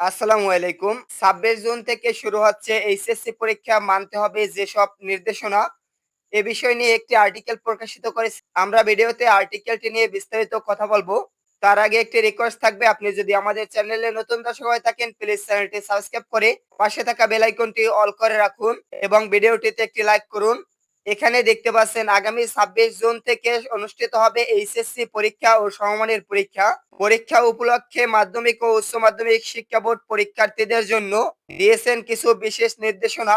আসসালামু আলাইকুম। ছাব্বিশ জুন থেকে শুরু হচ্ছে এইচএসসি পরীক্ষা, মানতে হবে যেসব নির্দেশনা। এ বিষয় নিয়ে একটি আর্টিকেল প্রকাশিত করেছে। আমরা ভিডিওতে আর্টিকেলটি নিয়ে বিস্তারিত কথা বলব। তার আগে একটি রিকোয়েস্ট থাকবে, আপনি যদি আমাদের চ্যানেলে নতুন দর্শক হয়ে থাকেন প্লিজ চ্যানেলটি সাবস্ক্রাইব করে পাশে থাকা বেল আইকনটি অল করে রাখুন এবং ভিডিওটিতে একটি লাইক করুন। এখানে দেখতে পাচ্ছেন আগামী ছাব্বিশ জুন থেকে অনুষ্ঠিত হবে এইচএসসি পরীক্ষা ও সমমানের পরীক্ষা। পরীক্ষা উপলক্ষে মাধ্যমিক ও উচ্চ মাধ্যমিক শিক্ষা বোর্ড পরীক্ষার্থীদের জন্য দিয়েছেন কিছু বিশেষ নির্দেশনা।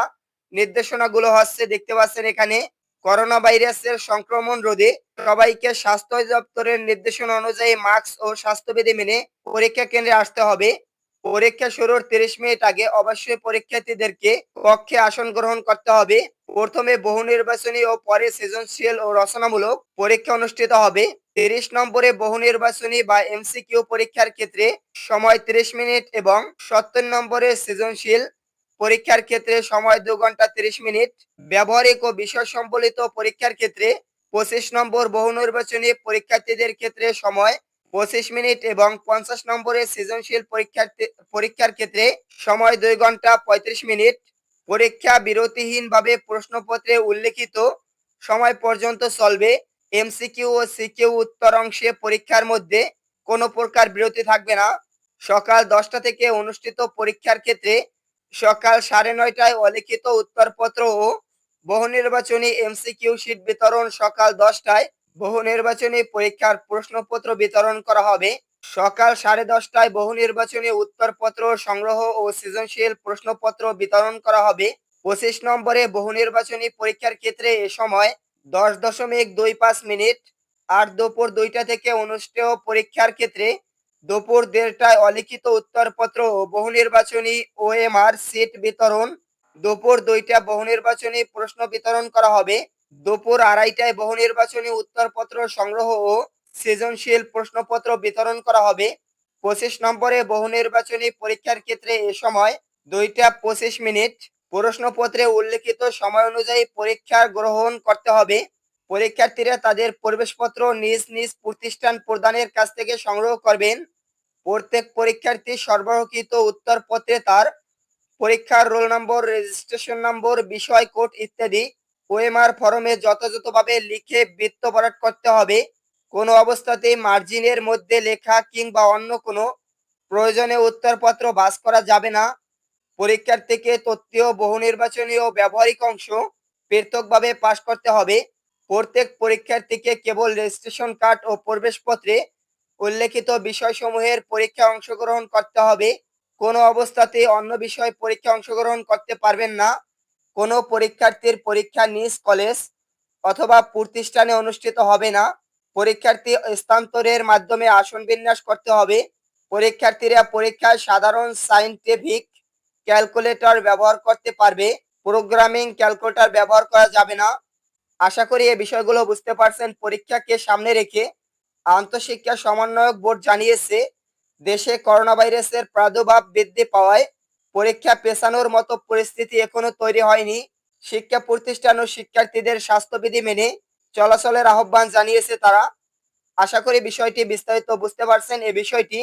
নির্দেশনাগুলো হচ্ছে দেখতে পাচ্ছেন এখানে করোনা ভাইরাসের সংক্রমণ রোধে সবাইকে স্বাস্থ্য দপ্তরের নির্দেশনা অনুযায়ী মাস্ক ও স্বাস্থ্যবিধি মেনে পরীক্ষা কেন্দ্রে আসতে হবে। পরীক্ষা শুরুর তিরিশ মিনিট আগে অবশ্যই পরীক্ষার্থীদেরকে কক্ষে আসন গ্রহণ করতে হবে। প্রথমে বহু নির্বাচনী ও পরে সৃজনশীল ও রচনামূলক পরীক্ষা অনুষ্ঠিত হবে। তিরিশ নম্বরে বহু নির্বাচনী বা এমসিকিউ পরীক্ষার ক্ষেত্রে সময় তিরিশ মিনিট এবং সত্তর নম্বরে সৃজনশীল পরীক্ষার ক্ষেত্রে সময় দু ঘণ্টা তিরিশ মিনিট। ব্যবহারিক ও বিষয় সম্বলিত পরীক্ষার ক্ষেত্রে পঁচিশ নম্বর বহু নির্বাচনী পরীক্ষার্থীদের ক্ষেত্রে সময় পঁচিশ মিনিট এবং পঞ্চাশ নম্বরের সৃজনশীল পরীক্ষার্থী পরীক্ষার ক্ষেত্রে সময় দুই ঘণ্টা পঁয়ত্রিশ মিনিট। পরীক্ষা বিরতিহীনভাবে প্রশ্নপত্রে উল্লেখিত সময় পর্যন্ত চলবে। এমসিকিউ ও সিকিউ উত্তর অংশে পরীক্ষার মধ্যে কোনো প্রকার বিরতি থাকবে না। সকাল দশটা থেকে অনুষ্ঠিত পরীক্ষার ক্ষেত্রে সকাল সাড়ে নয়টায় অলিখিত উত্তরপত্র ও বহু নির্বাচনী এমসিকিউ শীট বিতরণ সকাল দশটায় বহু নির্বাচনী পরীক্ষার প্রশ্নপত্র বিতরণ করা হবে। সকাল সাড়ে দশটায় বহু নির্বাচনী উত্তরপত্র সংগ্রহ ও সৃজনশীল প্রশ্নপত্র বিতরণ করা হবে। পঁচিশ নম্বরে বহু নির্বাচনী পরীক্ষার ক্ষেত্রে এ সময় দশ দশমিক দুই পাঁচ মিনিট আর দুপুর দুইটা থেকে অনুষ্ঠেয় পরীক্ষার ক্ষেত্রে দুপুর দেড়টায় অলিখিত উত্তরপত্র ও বহু নির্বাচনী ওএমআর সিট বিতরণ, দুপুর দুইটা বহু নির্বাচনী প্রশ্ন বিতরণ করা হবে, দুপুর আড়াইটায় বহু নির্বাচনী উত্তরপত্র সংগ্রহ ও সৃজনশীল প্রশ্নপত্র বিতরণ করা হবে। পঁচিশ নম্বরে বহু নির্বাচনী পরীক্ষার ক্ষেত্রে এ সময় দুইটা পঁচিশ মিনিট। প্রশ্নপত্রে উল্লেখিত সময় অনুযায়ী পরীক্ষা গ্রহণ করতে হবে। পরীক্ষার্থীরা তাদের প্রবেশপত্র নিজ নিজ প্রতিষ্ঠান প্রদানের কাছ থেকে সংগ্রহ করবেন। প্রত্যেক পরীক্ষার্থী সরবরাহকৃত উত্তরপত্রে তার পরীক্ষার রোল নম্বর, রেজিস্ট্রেশন নম্বর, বিষয় কোড ইত্যাদি ওএমআর ফরমে যথাযথভাবে লিখে বৃত্ত করতে হবে। কোনো অবস্থাতেই মার্জিনের মধ্যে লেখা কিংবা অন্য কোনো প্রয়োজনে উত্তরপত্র বাস করা যাবে না। পরীক্ষার্থীকে তথ্যীয় বহু নির্বাচনী ও ব্যবহারিক অংশ পৃথকভাবে পাশ করতে হবে। প্রত্যেক পরীক্ষার্থীকে কেবল রেজিস্ট্রেশন কার্ড ও প্রবেশপত্রে উল্লেখিত বিষয়সমূহের পরীক্ষা অংশগ্রহণ করতে হবে। কোনো অবস্থাতে অন্য বিষয় পরীক্ষা অংশগ্রহণ করতে পারবেন না। কোনো পরীক্ষার্থীর পরীক্ষা নিজ কলেজ অথবা প্রতিষ্ঠানে অনুষ্ঠিত হবে না। পরীক্ষার্থী স্থানান্তরের মাধ্যমে আসন বিন্যাস করতে হবে। পরীক্ষার্থীরা পরীক্ষায় সাধারণ সাইন্টিফিক ক্যালকুলেটর ব্যবহার করতে পারবে। প্রোগ্রামিং ক্যালকুলেটর ব্যবহার করা যাবে না। আশা করি এই বিষয়গুলো বুঝতে পারছেন। পরীক্ষাকে সামনে রেখে আন্তঃশিক্ষা সমন্বয়ক বোর্ড জানিয়েছে, দেশে করোনা ভাইরাসের প্রাদুর্ভাব বৃদ্ধি পাওয়ায় পরীক্ষা পেছানোর মতো পরিস্থিতি এখনও তৈরি হয়নি। শিক্ষা প্রতিষ্ঠান ও শিক্ষার্থীদের স্বাস্থ্যবিধি মেনে চলাচলের আহ্বান জানিয়েছে তারা। আশা করি বিষয়টি বিস্তারিত বুঝতে পারছেন। এই বিষয়টি